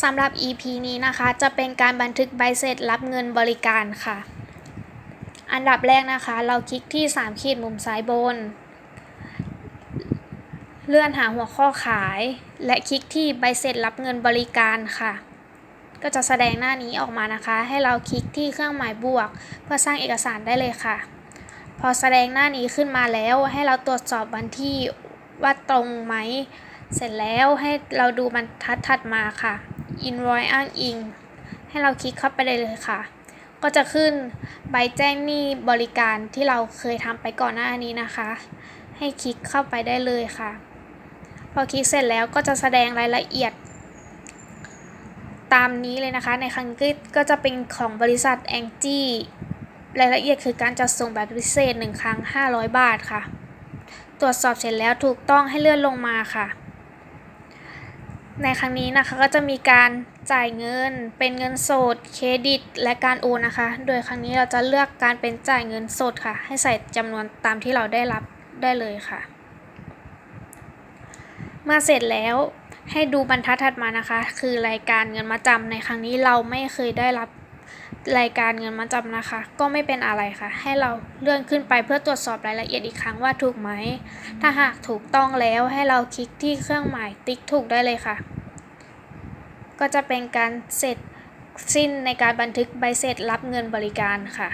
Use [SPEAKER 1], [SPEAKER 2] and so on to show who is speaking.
[SPEAKER 1] สำหรับ EP นี้นะคะจะเป็นการบันทึกใบเสร็จรับเงินบริการค่ะ อันดับแรกนะคะ เราคลิกที่ 3 ขีดมุมซ้ายบน เลื่อนหาหัวข้อขาย และคลิกที่ใบเสร็จรับเงินบริการค่ะ ก็จะแสดงหน้านี้ออกมานะคะ ให้เราคลิกที่เครื่องหมายบวก เพื่อสร้างเอกสารได้เลยค่ะ พอแสดงหน้านี้ขึ้นมาแล้วให้เราตรวจสอบวันที่ว่าตรงไหม เสร็จแล้วให้เราดูบรรทัดถัดมาค่ะ invoice อ้างอิง ให้เราคลิกเข้าไปได้เลยค่ะ ก็จะขึ้นใบแจ้งหนี้บริการที่เราเคยทำไปก่อนหน้านี้นะคะ ให้คลิกเข้าไปได้เลยค่ะ พอคลิกเสร็จแล้วก็จะแสดงรายละเอียด ตามนี้เลยนะคะ ในครั้งนี้ก็จะเป็นของบริษัทแองจี้รายละเอียดคือการจัดส่งแบบพิเศษ 1 ครั้ง 500 บาทค่ะ ตรวจสอบเสร็จแล้วถูกต้องให้เลื่อนลงมาค่ะ ในครั้งนี้นะคะก็จะมีการจ่ายเงิน เป็นเงินสดเครดิต และการโอนนะคะ โดยครั้งนี้เราจะเลือกการเป็นจ่ายเงินสดค่ะ ให้ใส่จำนวนตามที่เราได้รับได้เลยค่ะ มาเสร็จแล้วให้ดูบรรทัดถัดมานะคะ คือรายการเงินมาจำในครั้งนี้เราไม่เคยได้รับ รายการเงินมาจำนะคะ ก็ไม่เป็นอะไรค่ะ ให้เราเลื่อนขึ้นไปเพื่อตรวจสอบรายละเอียดอีกครั้งว่าถูกไหม ถ้าหากถูกต้องแล้วให้เราคลิกที่เครื่องหมายติ๊กถูกได้เลยค่ะ ก็จะเป็นการเสร็จสิ้นในการบันทึกใบเสร็จรับเงินบริการค่ะ